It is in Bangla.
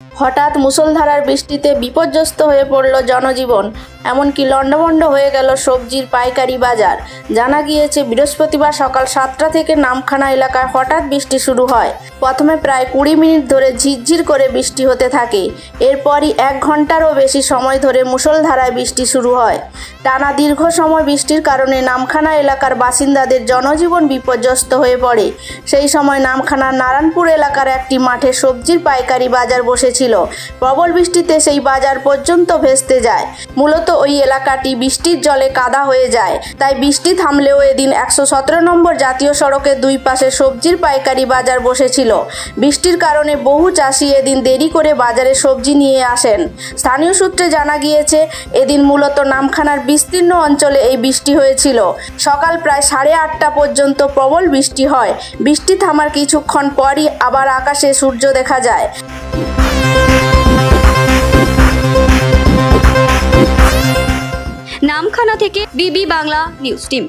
হঠাৎ মুষলধারার বৃষ্টিতে বিপর্যস্ত হয়ে পড়ল জনজীবন, এমনকি লণ্ডভণ্ড হয়ে গেল সবজির পাইকারি বাজার। জানা গিয়েছে, বৃহস্পতিবার সকাল সাতটা থেকে নামখানা এলাকায় হঠাৎ বৃষ্টি শুরু হয়। প্রথমে প্রায় কুড়ি মিনিট ধরে ঝিরঝির করে বৃষ্টি হতে থাকে। এরপরই এক ঘন্টারও বেশি সময় ধরে মুষলধারায় বৃষ্টি শুরু হয়। টানা দীর্ঘ সময় বৃষ্টির কারণে নামখানা এলাকার বাসিন্দাদের জনজীবন বিপর্যস্ত হয়ে পড়ে। সেই সময় নামখানার নারায়ণপুর এলাকার একটি মাঠে সবজির পাইকারি বাজার বসেছিল। প্রবল বৃষ্টিতে সেই বাজার পর্যন্ত ভেস্তে যায়। মূলত ওই এলাকাটি বৃষ্টির জলে কাদা হয়ে যায়। তাই বৃষ্টি থামলেও এদিন একশো সতেরো নম্বর জাতীয় সড়কের দুই পাশে সবজির পাইকারি বাজার বসেছিল। বৃষ্টির কারণে বহু চাষি এদিন দেরি করে বাজারে সবজি নিয়ে আসেন। স্থানীয় সূত্রে জানা গিয়েছে, এদিন মূলত নামখানার বিস্তীর্ণ অঞ্চলে এই বৃষ্টি হয়েছিল। সকাল প্রায় সাড়ে আটটা পর্যন্ত প্রবল বৃষ্টি হয়। বৃষ্টি থামার কিছুক্ষণ পরই আবার আকাশে সূর্য দেখা যায়। নামখানা থেকে বিবি বাংলা নিউজ টিম।